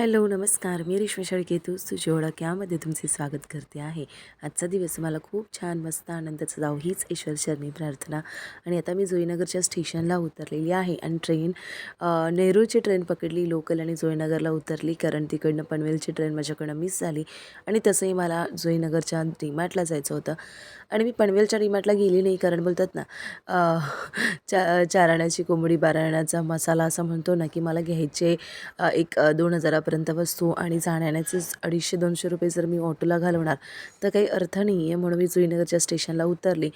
Hello नमस्कार. मी रेश्मी शेळकेतू. तुझी ओळख यामध्ये तुमचे स्वागत करते आहे. आजचा दिवस मला खूप छान मस्त आनंदाचा जाऊ हीच ईश्वर शर्मी प्रार्थना. आणि आता मी जोईनगरच्या स्टेशनला उतरलेली आहे आणि ट्रेन नेहरूची ट्रेन पकडली लोकल आणि जोईनगरला उतरली कारण तिकडनं पनवेलची ट्रेन माझ्याकडनं मिस झाली. आणि तसंही मला जोईनगरच्या डीमार्टला जायचं होतं. आणि मी पनवेलच्या डीमार्टला गेली नाही कारण बोलतात ना चा चाराण्याची कोंबडी बाराण्याचा मसाला असं म्हणतो ना की मला घ्यायचे एक दोन हजारापर्यंत वस्तू आणि जाण्यानेच अडीचशे दोनशे रुपये जर मी ऑटोला घालवणार तर काही अर्थ नाही आहे म्हणून मी जुईनगरच्या स्टेशनला उतरली.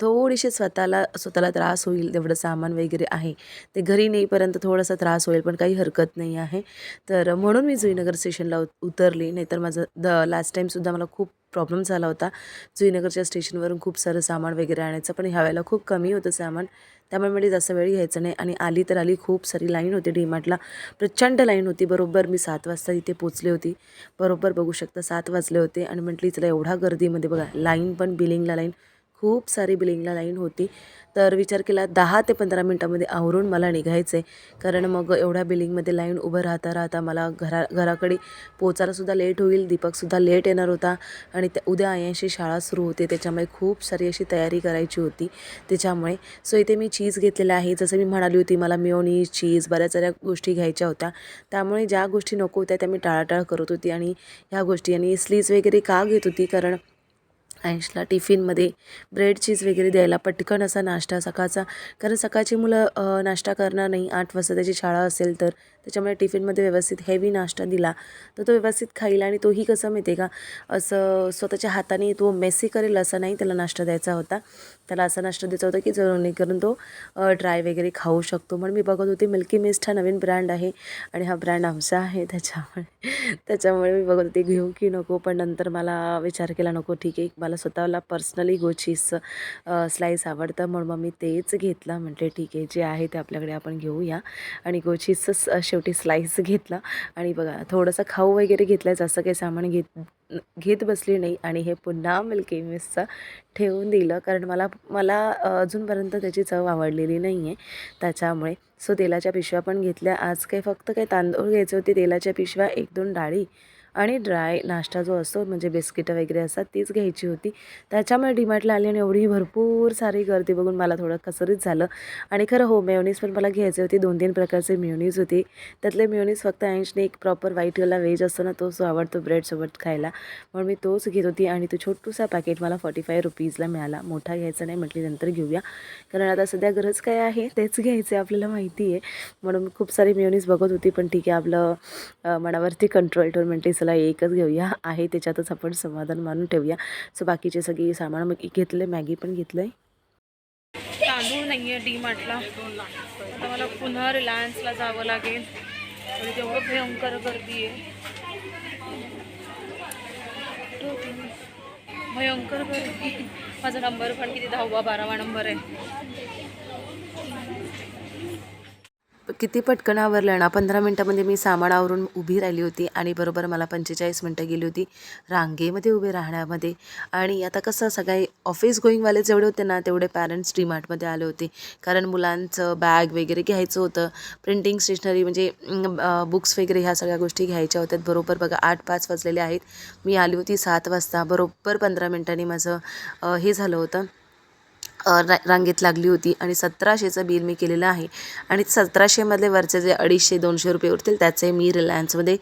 थोडीशी स्वतःला स्वतःला त्रास होईल तेवढं सामान वगैरे आहे. ते घरी नेईपर्यंत थोडासा त्रास होईल पण काही हरकत नाही आहे. तर म्हणून मी जुईनगर स्टेशनला उत उतरली नाहीतर माझं द लास्ट टाईमसुद्धा मला खूप प्रॉब्लेम झाला होता. जुईनगरच्या स्टेशनवरून खूप सारं सामान वगैरे आणायचं पण ह्या वेळेला खूप कमी होतं सामान. त्यामुळे मला जास्त वेळ घ्यायचं नाही. आणि आली तर आली खूप सारी लाईन होती डीमार्टला प्रचंड लाईन होती. बरोबर मी सात वाजता इथे पोचले होती. बरोबर बघू शकता सात वाजले होते. आणि म्हटली चला एवढा गर्दीमध्ये बघा लाईन पण बिलिंगला लाईन खूप सारी बिलिंगला लाईन होती. तर विचार केला दहा ते पंधरा मिनटामध्ये आवरून मला निघायचं आहे कारण मग एवढ्या बिलिंगमध्ये लाईन उभं राहता राहता मला घरा घराकडे पोचायलासुद्धा लेट होईल. दीपकसुद्धा लेट येणार होता. आणि त्या उद्या आयांशी शाळा सुरू होते. त्याच्यामुळे खूप सारी अशी तयारी करायची होती. त्याच्यामुळे सो इथे मी चीज घेतलेलं आहे. जसं मी म्हणाली होती मला मिओनीज चीज बऱ्याच साऱ्या गोष्टी घ्यायच्या होत्या. त्यामुळे ज्या गोष्टी नको होत्या त्या मी टाळाटाळ करत होती. आणि ह्या गोष्टी आणि स्लीज वगैरे का घेत होती? कारण आयुषला टिफिनमध्ये ब्रेड चीज वगैरे द्यायला पटकन असा नाश्ता सकाळचा. कारण सकाळची मुलं नाश्ता करणार नाही. आठ वाजता त्याची शाळा असेल तर त्याच्यामुळे टिफिनमध्ये व्यवस्थित हेवी नाश्ता दिला. तर तो व्यवस्थित खाईल आणि तोही कसं माहिती आहे का असं स्वतःच्या हाताने तो मेसी करेल असं नाही त्याला नाश्ता द्यायचा होता. त्याला असा नाश्ता द्यायचा होता की जेणेकरून तो ड्राय वगैरे खाऊ शकतो. म्हणून मी बघत होते मिल्की मिस्ट हा नवीन ब्रँड आहे आणि हा ब्रँड आमचा आहे त्याच्यामुळे त्याच्यामुळे मी बघत होते घेऊ की नको. पण नंतर मला विचार केला नको ठीक आहे. मला स्वतःला पर्सनली गोचीस स्लाईस आवडतं. म्हणून मग मी तेच घेतलं. म्हटले ठीक आहे जे आहे ते आपल्याकडे आपण घेऊया. आणि गोचीसच शेवटी स्लाईस घेतला. आणि बघा थोडंसं खाऊ वगैरे घेतलं जास्त काही सामान घेत घेत बसली नाही. आणि हे पुन्हा मिल्की ठेवून दिलं. कारण मला मला अजूनपर्यंत त्याची चव आवडलेली नाही आहे त्याच्यामुळे सो तेलाच्या पिशव्या पण घेतल्या. आज काही फक्त काही तांदूळ घ्यायचे होते. तेलाच्या पिशव्या एक दोन डाळी. आणि ड्राय नाश्ता जो असतो म्हणजे बिस्किटं वगैरे असतात तीच घ्यायची होती. त्याच्यामुळे डिमार्टला आली आणि एवढी भरपूर सारी गर्दी बघून मला थोडं कसरीच झालं. आणि खरं हो मेयोनीज पण मला घ्यायचे होते. दोन तीन प्रकारचे मेयोनीज होते. त्यातले मेयोनीज फक्त ऐंशने एक प्रॉपर व्हाईटवाला व्हेज असतो ना तो आवडतो ब्रेडसोबत खायला. म्हणून मी तोच घेत होती आणि तो छोटूसा पॅकेट मला फॉर्टी फाय रुपीजला मिळाला. मोठा घ्यायचा नाही म्हटली नंतर घेऊया. कारण आता सध्या गरज काय आहे तेच घ्यायचं आहे आपल्याला माहिती आहे म्हणून खूप सारी मेयोनीज बघत होती पण ठीक आहे आपलं मनावरती कंट्रोल ठेवून म्हटली चला एकच घेऊया. आहे त्याच्यातच आपण समाधान मानून ठेवूया. सो बाकीचे सगळे सामान मग घेतले मॅगी पण घेतलं आहे तांदूळ नाही आहे डी मार्टला आता मला पुन्हा रिलायन्सला जावं लागेल. आणि तेवढं भयंकर गर्दी आहे. भयंकर गर्दी. माझा नंबर पण किती दहावा बारावा नंबर आहे. किती पटकन आवरलं ना पंधरा मिनटामध्ये मी सामान आवरून उभी राहिली होती आणि बरोबर मला पंचेचाळीस मिनटं गेली होती रांगेमध्ये उभे राहण्यामध्ये. आणि आता कसं सगळे ऑफिस गोईंगवाले जेवढे होते ना तेवढे पॅरेंट्स डीमार्टमध्ये आले होते. कारण मुलांचं बॅग वगैरे घ्यायचं होतं. प्रिंटिंग स्टेशनरी म्हणजे बुक्स वगैरे ह्या सगळ्या गोष्टी घ्यायच्या होत्या. बरोबर बघा आठ पाच वाजलेले आहेत. मी आली होती सात वाजता. बरोबर पंधरा मिनटांनी माझं हे झालं होतं. रा रांगेत लागली होती आणि सतराशेचं बिल मी केलेलं आहे. आणि सतराशेमधले वरचे जे अडीचशे दोनशे रुपये उरतील त्याचे मी रिलायन्समध्ये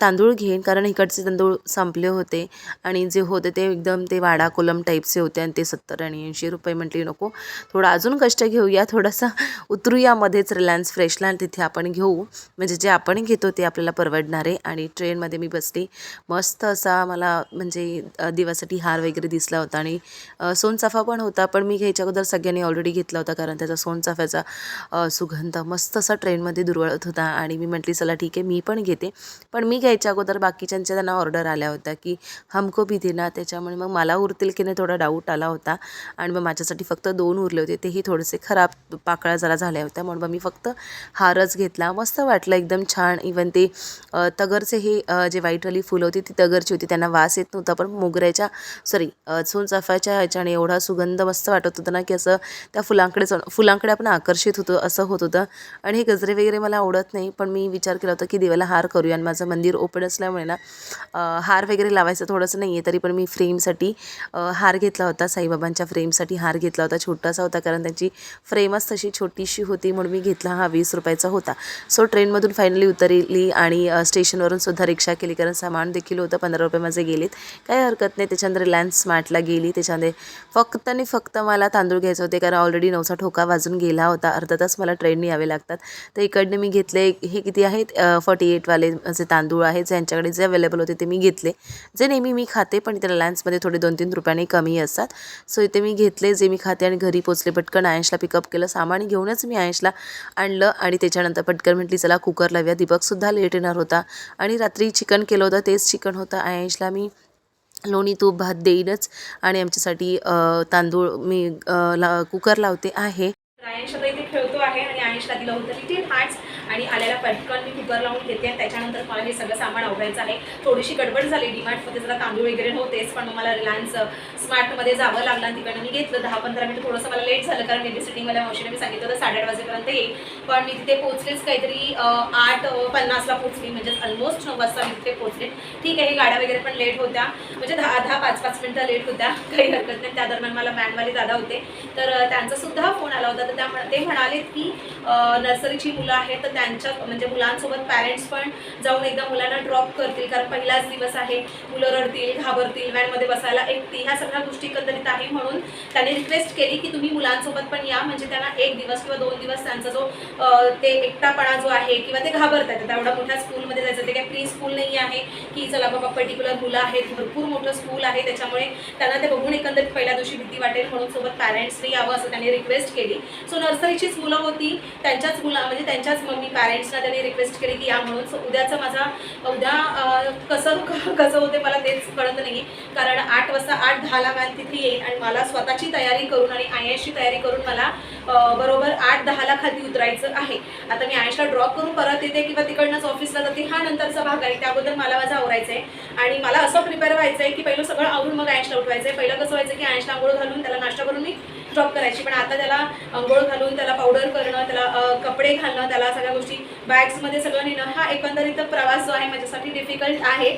तांदूळ घेईन. कारण इकडचे तांदूळ संपले होते आणि जे होते ते एकदम ते वाडा कोलम टाईपचे होते आणि ते सत्तर आणि ऐंशी रुपये म्हटले नको. थोडं अजून कष्ट घेऊया थोडासा उतरूया मध्येच रिलायन्स फ्रेशला आणि तिथे आपण घेऊ. म्हणजे जे आपण घेतो ते आपल्याला परवडणारे आणि ट्रेनमध्ये मी बसली. मस्त असा मला म्हणजे दिवासाठी हार वगैरे दिसला होता आणि सोनचाफा पण होता पण मी घ्यायच्या अगोदर सगळ्यांनी ऑलरेडी घेतला होता कारण त्याचा सोनचाफ्याचा सुगंध मस्त असा ट्रेनमध्ये दुरवळत होता. आणि मी म्हटली चला ठीक आहे मी पण घेते. पण मी घ्यायच्या अगोदर बाकीच्यांच्या त्यांना ऑर्डर आल्या होत्या की हमको भी देना. त्याच्यामुळे मग मला उरतील की नाही थोडा डाऊट आला होता. आणि मग माझ्यासाठी फक्त दोन उरले होते. तेही थोडेसे खराब पाकळ्या जरा झाल्या होत्या. म्हणून मग मी फक्त हारच घेतला. मस्त वाटलं एकदम छान. इवन ते तगरचे हे जे व्हाईटवाली फुलं होती ती तगरची होती. त्यांना वास येत नव्हता पण मोगऱ्याच्या सॉरी सोनचाफ्याच्या ह्याच्याने एवढा सुगंध मस्त वाटत होता. होतं ना की असं त्या फुलांकडे फुलांकडे आपण आकर्षित होतो असं होत होतं. आणि हे गजरे वगैरे मला आवडत नाही पण मी विचार केला होता की देवाला हार करूया आणि माझं मंदिर ओपन असल्यामुळे ना हार वगैरे लावायचं थोडंसं नाही आहे तरी पण मी फ्रेमसाठी हार घेतला होता. साईबाबांच्या फ्रेमसाठी हार घेतला होता छोटासा होता कारण त्यांची फ्रेमच तशी छोटीशी होती म्हणून मी घेतला हा वीस रुपयाचा होता. सो ट्रेनमधून फायनली उतरली आणि स्टेशनवरून सुद्धा रिक्षा केली कारण सामान देखील होतं पंधरा रुपये माझे गेलेत. काही हरकत नाही त्याच्यानंतर रिलायन्स स्मार्टला गेली. त्याच्यामध्ये फक्त आणि फक्त मला तांदूळ घ्यायचे होते कारण ऑलरेडी नऊचा ठोका वाजून गेला होता. अर्धा तास मला ट्रेनने यावे लागतात. तर इकडनं मी घेतले हे किती आहेत? फॉर्टी एटवाले जे तांदूळ आहेत ज्यांच्याकडे जे अवेलेबल होते ते मी घेतले. जे नेहमी मी खाते पण इथे रिलायन्समध्ये थोडे दोन तीन रुपयाने कमी असतात. सो इथे मी घेतले जे मी खाते आणि घरी पोचले पटकन आयशला पिकअप केलं. सामान घेऊनच मी आयशला आणलं आणि त्याच्यानंतर पटकन म्हटली चला कुकर लावूया. दीपकसुद्धा लेट येणार होता. आणि रात्री चिकन केलं होतं तेच चिकन होतं. आयशला मी लोणी तूप भात देईलच आणि आमच्यासाठी तांदूळ मी ला कुकर लावते आहे. आयश इथे खेळतो आहे आणि आयुषला दिलं होतं. लिटिल हार्ट्स आणि आलेला पटकन मी कुकर लावून घेते. आणि त्याच्यानंतर मला हे सगळं सामान आवडायचं आहे. थोडीशी गडबड झाली. डीमार्टमध्ये जरा तांदूळ वगैरे नव्हतेच पण मग मला रिलायन्स स्मार्टमध्ये जावं लागलं. आणि तिकडनं मी घेतलं. दहा पंधरा मिनिट थोडंसं मला लेट झालं. कारण बेबी सिटिंगवाल्या मावशीने मी सांगितलं होतं साडेआठ वाजेपर्यंत येईल. पण मी तिथे पोहोचलेच काहीतरी आठ पन्नासला पोहोचली. म्हणजे ऑलमोस्ट नऊ वाजता मी तिथे पोहोचले. ठीक आहे गाड्या वगैरे पण लेट होत्या. म्हणजे दहा दहा पाच पाच मिनटं लेट होत्या. काही हरकत नाही. त्या दरम्यान मला मॅनवाले दादा होते. तर त्यांचा सुद्धा फोन आला होता. तर त्या ते म्हणाले की नर्सरीची मुलं आहेत. तर त्यांच्या म्हणजे मुलांसोबत पॅरेंट्स पण जाऊन एकदा मुलांना ड्रॉप करतील. कारण पहिलाच दिवस आहे. मुलं रडतील घाबरतील व्हॅनमध्ये बसायला एकटी. ह्या सगळ्या गोष्टी एकंदरीत आहे म्हणून त्यांनी रिक्वेस्ट केली की तुम्ही मुलांसोबत पण या. म्हणजे त्यांना एक दिवस किंवा दोन दिवस त्यांचा जो ते एकटापणा जो आहे किंवा ते घाबरतात. आता एवढ्या मोठ्या स्कूलमध्ये जायचं ते काही प्री स्कूल नाही आहे की चला बाबा पर्टिक्युलर मुलं आहेत. भरपूर मोठं स्कूल आहे. त्याच्यामुळे त्यांना ते बघून एकंदरीत पहिल्या दिवशी भीती वाटेल. म्हणून सोबत पॅरेंट्सनी यावं असं त्यांनी रिक्वेस्ट केली. सो नर्सरीचीच मुलं होती. त्यांच्याच मुला म्हणजे त्यांच्याच मम्मी पॅरेंट्सना त्यांनी रिक्वेस्ट केली की या म्हणून. सो उद्याचं माझा उद्या कसं कसं होते मला तेच कळत नाही कारण आठ वाजता आठ दहाला मॅन तिथे येईल आणि मला स्वतःची तयारी करून आणि आय एसची तयारी करून मला बरोबर आठ दहाला खाली उतरायचं आहे. आता मी आयशला ड्रॉप करून परत येते किंवा तिकडनंच ऑफिसला जाते. हा नंतरचा भाग आहे. त्याबद्दल मला माझा आवरायचं आहे आणि मला असं प्रिपेअर व्हायचं आहे की पहिलं सगळं आवरून मग आयशला उठवायचं आहे पहिलं कसं व्हायचं की आयशला आंघोळ घालून त्याला नाश्ता करून मी ड्रॉप करायची. पण आता त्याला आंघोळ घालून त्याला पावडर करणं त्याला कपडे घालणं त्याला सगळ्या गोष्टी बॅग्समध्ये सगळं नेणं हा एकंदरीत प्रवास जो आहे माझ्यासाठी डिफिकल्ट आहे.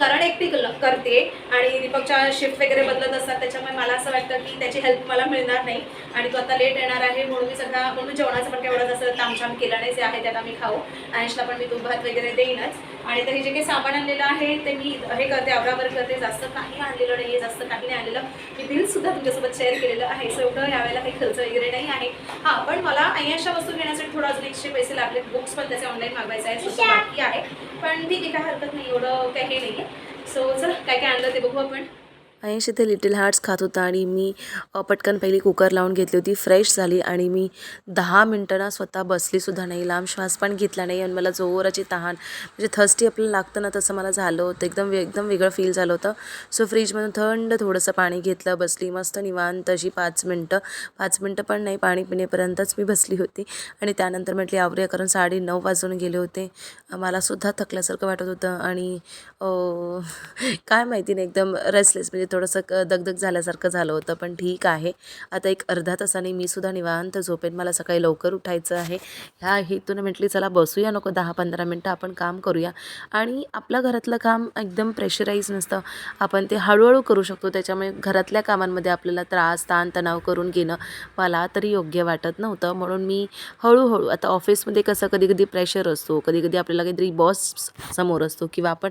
कारण एकटी करते आणि दीपकच्या शिफ्ट वगैरे बदलत असतात त्याच्यामुळे मला असं वाटतं की त्याची हेल्प मला मिळणार नाही. आणि तो आता लेट येणार आहे म्हणून मी सगळा म्हणून जेवणाचं पण काही एवढं जसं तामछाम केलं नाही जे आहे त्यात आम्ही खाऊ. आयशला पण मी तूप भात वगैरे देईनच. आणि तरी जे काही सामान आणलेलं आहे ते मी हे करते आवरावर करते. जास्त काही आणलेलं नाही आहे जास्त काही नाही आणलेलं. मी बिलसुद्धा तुमच्यासोबत शेअर केलेलं आहे सो एवढं यावेळेला काही खर्च वगैरे नाही आहे. हां पण मला अशा वस्तू घेण्यासाठी थोडं अजून एक्स्ट्रा पैसे लागले. बुक्स पण त्याचे ऑनलाईन मागवायचे आहे बाकी आहे. पण ठीक आहे काय हरकत नाही एवढं काही हे नाही सो चला काय काय आणलं ते बघू आपण. आयश इथे लिटिल हार्ट्स खात होता आणि मी पटकन पहिली कुकर लावून घेतली होती फ्रेश झाली आणि मी दहा मिनटं ना स्वतः बसलीसुद्धा नाही. लांब श्वास पण घेतला नाही आणि मला जोराची तहान म्हणजे थर्स्टी आपल्याला लागतं ना तसं मला झालं होतं. एकदम एकदम वेगळं फील झालं होतं. सो फ्रीजमधून थंड थोडंसं पाणी घेतलं बसली मस्त निवांत अशी पाच मिनटं. पाच मिनटं पण नाही पाणी पिण्यापर्यंतच मी बसली होती. आणि त्यानंतर म्हटली आवरूया कारण साडे नऊ वाजून गेले होते. मलासुद्धा थकल्यासारखं वाटत होतं आणि काय माहिती नाही एकदम रेस्टलेस म्हणजे थोडंसं क दगदग झाल्यासारखं झालं होतं पण ठीक आहे. आता एक अर्धा तासाने मी सुद्धा निवांत झोपेन. मला सकाळी लवकर उठायचं आहे. ह्या हेतून म्हटली चला बसूया नको दहा पंधरा मिनटं आपण काम करूया. आणि आपलं घरातलं काम एकदम प्रेशराईज नसतं. आपण ते हळूहळू करू शकतो. त्याच्यामुळे घरातल्या कामांमध्ये आपल्याला त्रास ताण तणाव करून घेणं मला तरी योग्य वाटत नव्हतं. म्हणून मी हळूहळू आता ऑफिसमध्ये कसं कधी कधी प्रेशर असतो कधी कधी आपल्याला काहीतरी बॉस समोर असतो किंवा आपण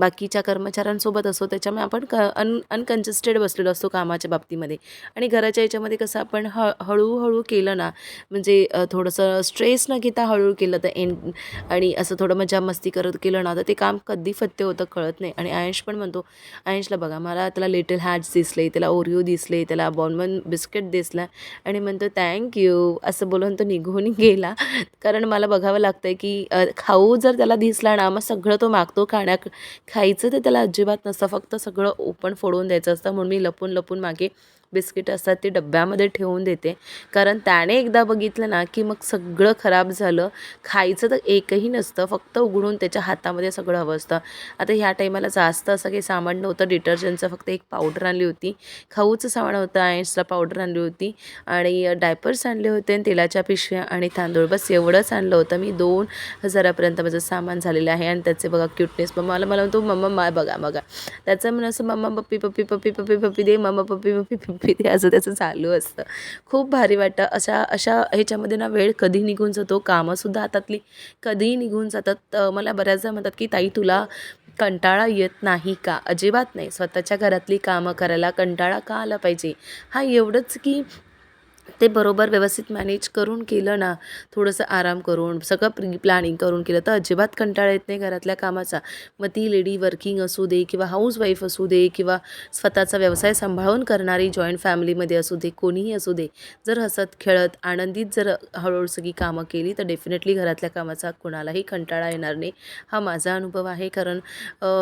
बाकीच्या कर्मचाऱ्यांसोबत असतो त्याच्यामुळे आपण क अन अनकन्सिस्टेड बसलेलो असतो कामाच्या बाबतीमध्ये. आणि घराच्या याच्यामध्ये कसं आपण ह हळूहळू केलं ना म्हणजे थोडंसं स्ट्रेस न घेता हळूहळू केलं तर एन आणि असं थोडं मजा मस्ती करत केलं ना तर ते काम कधी फत्ते होतं कळत नाही. आणि आयुष पण म्हणतो आयुषला बघा मला त्याला लिटल हॅट्स दिसले त्याला ओरिओ दिसले त्याला बॉनबन बिस्किट दिसला. आणि म्हणतो थँक्यू असं बोलून तो निघून गेला. कारण मला बघावं लागतं आहे की खाऊ जर त्याला दिसला ना मग सगळं तो मागतो खाण्या खायचं तर त्याला अजिबात नसतं. फक्त सगळं ओपन फोडून द्यायचं असतं म्हणून मी लपून लपून मागे बिस्किट असतात ते डब्यामध्ये ठेवून देते. कारण त्याने एकदा बघितलं ना की मग सगळं खराब झालं. खायचं तर एकही नसतं फक्त उघडून त्याच्या हातामध्ये सगळं हवं असतं. आता ह्या टाईमाला जास्त असं काही सामान नव्हतं डिटर्जंटचं फक्त एक पावडर आणली होती. खाऊचं सामान होतं आयन्सला पावडर आणली होती. आणि डायपर्स आणले होते आणि तेलाच्या पिशव्या आणि तांदूळ. बस एवढंच आणलं होतं. मी दोन हजारापर्यंत माझं सामान झालेलं आहे. आणि त्याचे बघा क्युटनेस. मग मला मला म्हणतो मम्मा मा बघा बघा. त्याचं म्हणून असं मम्मा पप्पी पप्पी पप्पी पप्पी पप्पी दे मम्मा पप्पी पप्पी पप्पी असं त्याचं चालू असतं. खूप भारी वाटतं. अशा अशा ह्याच्यामध्ये ना वेळ कधी निघून जातो? कामंसुद्धा हातातली कधीही निघून जातात. मला बऱ्याचदा म्हणतात की ताई तुला कंटाळा येत नाही का? अजिबात नाही. स्वतःच्या घरातली कामं करायला कंटाळा का आला पाहिजे? हा एवढंच की ते बरोबर व्यवस्थित मॅनेज करून केलं ना थोडंसं आराम करून सगळं प्री प्लॅनिंग करून केलं तर अजिबात कंटाळा येत नाही घरातल्या कामाचा. मग ती लेडी वर्किंग असू दे किंवा हाऊसवाईफ असू दे किंवा स्वतःचा व्यवसाय सांभाळून करणारी जॉईंट फॅमिलीमध्ये असू दे कोणीही असू दे जर हसत खेळत आनंदित जर हळूहळू सगळी कामं केली तर डेफिनेटली घरातल्या कामाचा कोणालाही कंटाळा येणार नाही. हा माझा अनुभव आहे कारण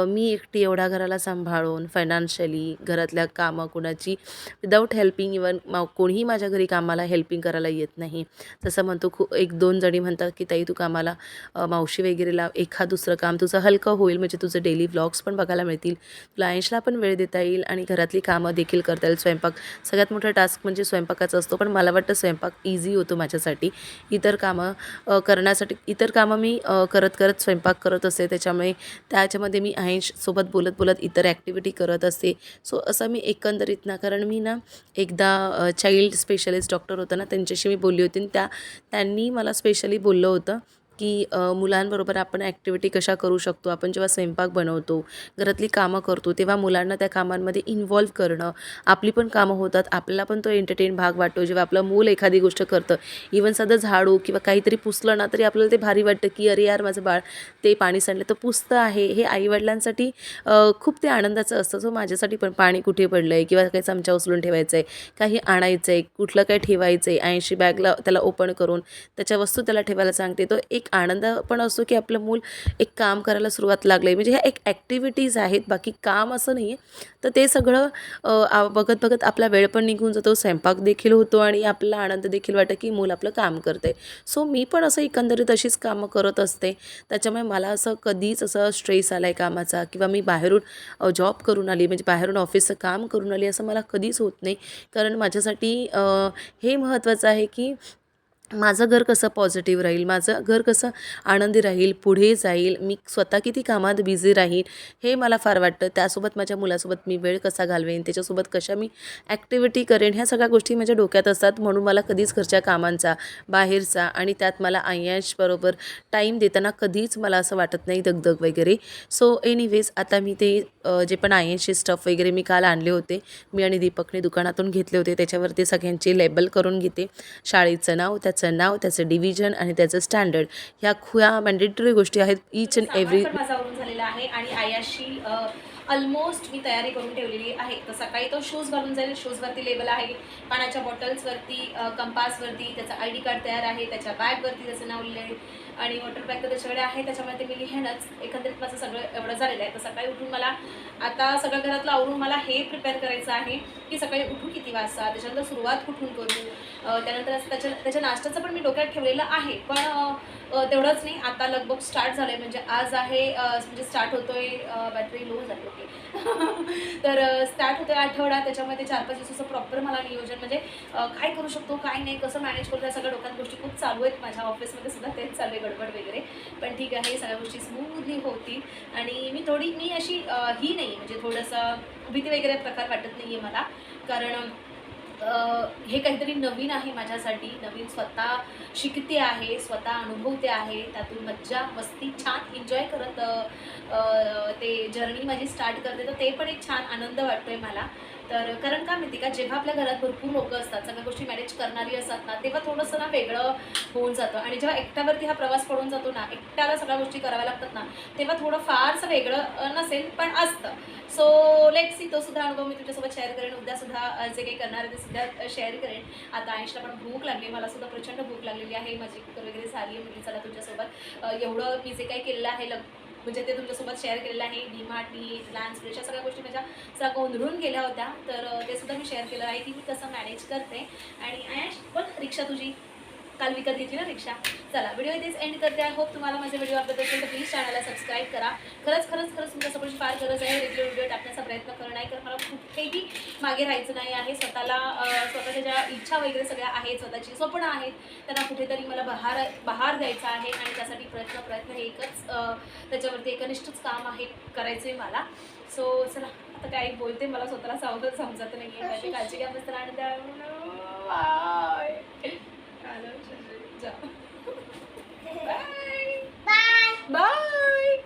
मी एकटी एवढा घराला सांभाळून फायनान्शियली घरातल्या कामं कोणाची विदाऊट हेल्पिंग इवन कोणीही माझ्या घरी काम कामाला हेल्पिंग करायला येत नाही. जसं म्हणतो खूप एक दोन जणी म्हणतात की ताई तू कामाला मावशी वगैरे लाव एखाद दुसरं काम तुझं हलकं होईल म्हणजे तुझं डेली व्लॉग्स पण बघायला मिळतील. तुला ऐंशला पण वेळ देता येईल आणि घरातली कामं देखील करता येईल. स्वयंपाक सगळ्यात मोठा टास्क म्हणजे स्वयंपाकाचा असतो पण मला वाटतं स्वयंपाक इझी होतो माझ्यासाठी. इतर कामं करण्यासाठी इतर कामं मी करत करत स्वयंपाक करत असते. त्याच्यामुळे त्याच्यामध्ये मी ऐंश सोबत बोलत बोलत इतर ॲक्टिव्हिटी करत असते. सो असं मी एकंदरीत ना कारण मी ना एकदा चाइल्ड स्पेशलिस्ट डॉक्टर होतं ना त्यांच्याशी मी बोलली होती आणि त्या त्यांनी मला स्पेशली बोललं होतं. की मुलांबरोबर आपण ॲक्टिव्हिटी कशा करू शकतो? आपण जेव्हा स्वयंपाक बनवतो घरातली कामं करतो तेव्हा मुलांना त्या कामांमध्ये इन्व्हॉल्व करणं आपली पण कामं होतात आपल्याला पण तो एंटरटेन भाग वाटतो जेव्हा आपलं मूल एखादी गोष्ट करतं. इवन साधं झाडू किंवा काहीतरी पुसलं ना तरी आपल्याला ते भारी वाटतं की अरे यार माझं बाळ ते पाणी सांडलं. तर पुसतं आहे. हे आईवडिलांसाठी खूप ते आनंदाचं असतं. सो माझ्यासाठी पण पाणी कुठे पडलं आहे किंवा काही चमचा उचलून ठेवायचं आहे काही आणायचं आहे कुठलं काय ठेवायचं आहे ऐंशी बॅगला त्याला ओपन करून त्याच्या वस्तू त्याला ठेवायला सांगते. तो एक आनंद पण असतो की आपलं मूल एक काम करायला सुरुवात लागलं आहे म्हणजे ह्या एक ॲक्टिव्हिटीज आहेत बाकी काम असं नाही आहे तर ते सगळं बघत बघत आपला वेळ पण निघून जातो. स्वयंपाक देखील होतो आणि आपला आनंद देखील वाटतं की मूल आपलं काम करते सो मी पण असं एकंदरीत अशीच कामं करत असते. त्याच्यामुळे मला असं कधीच असं स्ट्रेस आला आहे कामाचा किंवा मी बाहेरून जॉब करून आली म्हणजे बाहेरून ऑफिसचं काम करून आली असं मला कधीच होत नाही. कारण माझ्यासाठी हे महत्त्वाचं आहे की माझं घर कसं पॉझिटिव्ह राहील माझं घर कसं आनंदी राहील पुढे जाईल मी स्वतः किती कामात बिझी राहील हे मला फार वाटतं. त्यासोबत माझ्या मुलासोबत मी वेळ कसा घालवेन त्याच्यासोबत कशा मी ॲक्टिव्हिटी करेन ह्या सगळ्या गोष्टी माझ्या डोक्यात असतात. म्हणून मला कधीच घरच्या कामांचा बाहेरचा आणि त्यात मला बरोबर टाईम देताना कधीच मला असं वाटत नाही दगदग वगैरे. सो एनिवेज आता मी ते जे पण आयनचे स्टफ वगैरे मी काल आणले होते मी आणि दीपकने दुकानातून घेतले होते त्याच्यावरती सगळ्यांचे लेबल करून घेते. शाळेचं नाव त्याचं नाव त्याचं डिव्हिजन आणि त्याचं स्टँडर्ड ह्या खुया मॅन्डेटरी गोष्टी आहेत इच अँड एव्हरी झालेला आहे आणि आयाशी ऑलमोस्ट मी तयारी करून ठेवलेली आहे. तर सकाळी तो शूज घालून जाईल. शूजवरती लेबल आहे. पाण्याच्या बॉटल्सवरती कंपासवरती त्याचा आय डी कार्ड तयार आहे. त्याच्या बॅगवरती त्याचं नाव लिहिलं आहे. आणि वॉटर बॅग तर त्याच्याकडे आहे त्याच्यामुळे ते मी लिहिणंच एकंदरीत माझं सगळं एवढं झालेलं आहे. तर सकाळी उठून मला आता सगळं घरातलं आवरून मला हे प्रिपेअर करायचं आहे की सकाळी उठू किती वाजता त्याच्यानंतर सुरुवात कुठून करू? त्यानंतर त्याच्या त्याच्या नाश्त्याचं पण मी डोक्यात ठेवलेलं आहे पण तेवढंच नाही. आता लगभग स्टार्ट झालं आहे म्हणजे आज आहे म्हणजे स्टार्ट होतोय बॅटरी लो झाली होती. तर स्टार्ट होतोय आठवडा. त्याच्यामध्ये चार पाच दिवसाचं प्रॉपर मला नियोजन म्हणजे काय करू शकतो काय नाही कसं मॅनेज करू या सगळ्या डोक्यात गोष्टी खूप चालू आहेत. माझ्या ऑफिसमध्ये सुद्धा तेच चालू आहे. गडबड वगैरे. पण ठीक आहे सगळ्या गोष्टी स्मूथली होतील. आणि मी थोडी मी अशी ही नाही म्हणजे थोडंसं भीती वगैरे प्रकार वाटत नाही आहे मला. कारण हे काहीतरी नवीन आहे माझ्यासाठी. नवीन स्वतः शिकते आहे स्वतः अनुभवते आहे. त्यातून मज्जा मस्ती छान एन्जॉय करत ते जर्नी माझी स्टार्ट करते. तर ते पण एक छान आनंद वाटतो आहे मला. तर कारण काय माहिती का जेव्हा आपल्या घरात भरपूर लोकं असतात सगळ्या गोष्टी मॅनेज करणारी असतात ना तेव्हा थोडंसं ना वेगळं होऊन जातं. आणि जेव्हा एकट्यावरती हा प्रवास पडून जातो ना एकट्याला सगळ्या गोष्टी कराव्या लागतात ना तेव्हा थोडं फारसं वेगळं नसेल पण असतं. सो लेट सी तो सुद्धा अनुभव मी तुझ्यासोबत शेअर करेन. उद्या सुद्धा जे काही करणार आहे ते सुद्धा शेअर करेन. आता आयुषला पण भूक लागली मला सुद्धा प्रचंड भूक लागलेली आहे माझी कुकर वगैरे झाली आहे म्हणजे चला तुझ्यासोबत एवढं मी जे काही केलेलं आहे लग म्हणजे ते तुमच्यासोबत शेअर केलेलं आहे. डीमार्ट डी रिलायन्स फ्रेश या सगळ्या गोष्टी माझ्या सगळ्या गोंधळून गेल्या होत्या. तर ते सुद्धा मी शेअर केलं आहे. की मी कसं मॅनेज करते. आणि ॲश पण रिक्षा तुझी. काल विकत घेतली ना रिक्षा? चला व्हिडिओ इथेच एंड करते. आय होप तुम्हाला माझे व्हिडिओ आवडत असेल तर प्लीज चॅनलला सबस्क्राईब करा. खरंच खरंच खरंच तुमच्या सपोर्टची फार गरज आहे. रेग्युलर व्हिडिओ टाकण्याचा. प्रयत्न करणं आहे कारण मला कुठेही मागे राहायचं नाही आहे. स्वतःला स्वतःच्या ज्या इच्छा वगैरे सगळ्या आहेत स्वतःची स्वप्न आहेत त्यांना कुठेतरी मला बाहेर बाहेर द्यायचा आहे आणि त्यासाठी प्रयत्न प्रयत्न हे एकच त्याच्यावरती एकनिष्ठच काम आहे करायचं आहे मला. सो चला आता काय बोलते मला स्वतःला सावधच समजत नाही आहे माझी काळजी घ्या मस्त आणि त्या बाय. बाय.